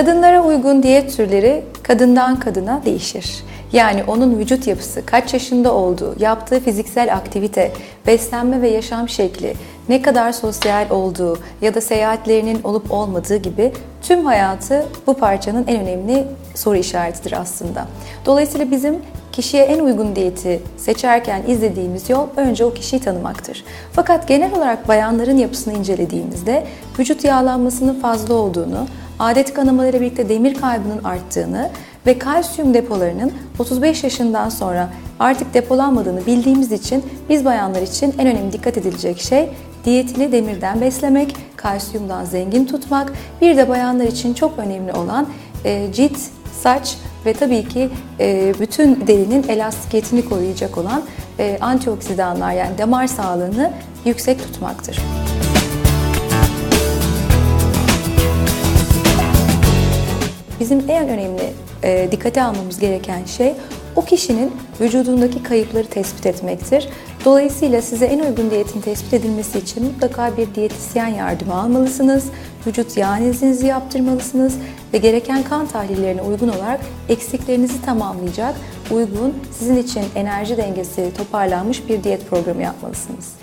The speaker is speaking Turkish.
Kadınlara uygun diyet türleri kadından kadına değişir. Yani onun vücut yapısı, kaç yaşında olduğu, yaptığı fiziksel aktivite, beslenme ve yaşam şekli, ne kadar sosyal olduğu ya da seyahatlerinin olup olmadığı gibi tüm hayatı bu parçanın en önemli soru işaretidir aslında. Dolayısıyla bizim kişiye en uygun diyeti seçerken izlediğimiz yol önce o kişiyi tanımaktır. Fakat genel olarak bayanların yapısını incelediğimizde vücut yağlanmasının fazla olduğunu, adet kanamalarıyla birlikte demir kaybının arttığını ve kalsiyum depolarının 35 yaşından sonra artık depolanmadığını bildiğimiz için biz bayanlar için en önemli dikkat edilecek şey diyetini demirden beslemek, kalsiyumdan zengin tutmak, bir de bayanlar için çok önemli olan e, cilt, saç ve tabii ki e, bütün derinin elastikiyetini koruyacak olan e, antioksidanlar yani damar sağlığını yüksek tutmaktır. Bizim en önemli e, dikkate almamız gereken şey o kişinin vücudundaki kayıpları tespit etmektir. Dolayısıyla size en uygun diyetin tespit edilmesi için mutlaka bir diyetisyen yardımı almalısınız. Vücut yağ analizinizi yaptırmalısınız ve gereken kan tahlillerine uygun olarak eksiklerinizi tamamlayacak, uygun, sizin için enerji dengesi toparlanmış bir diyet programı yapmalısınız.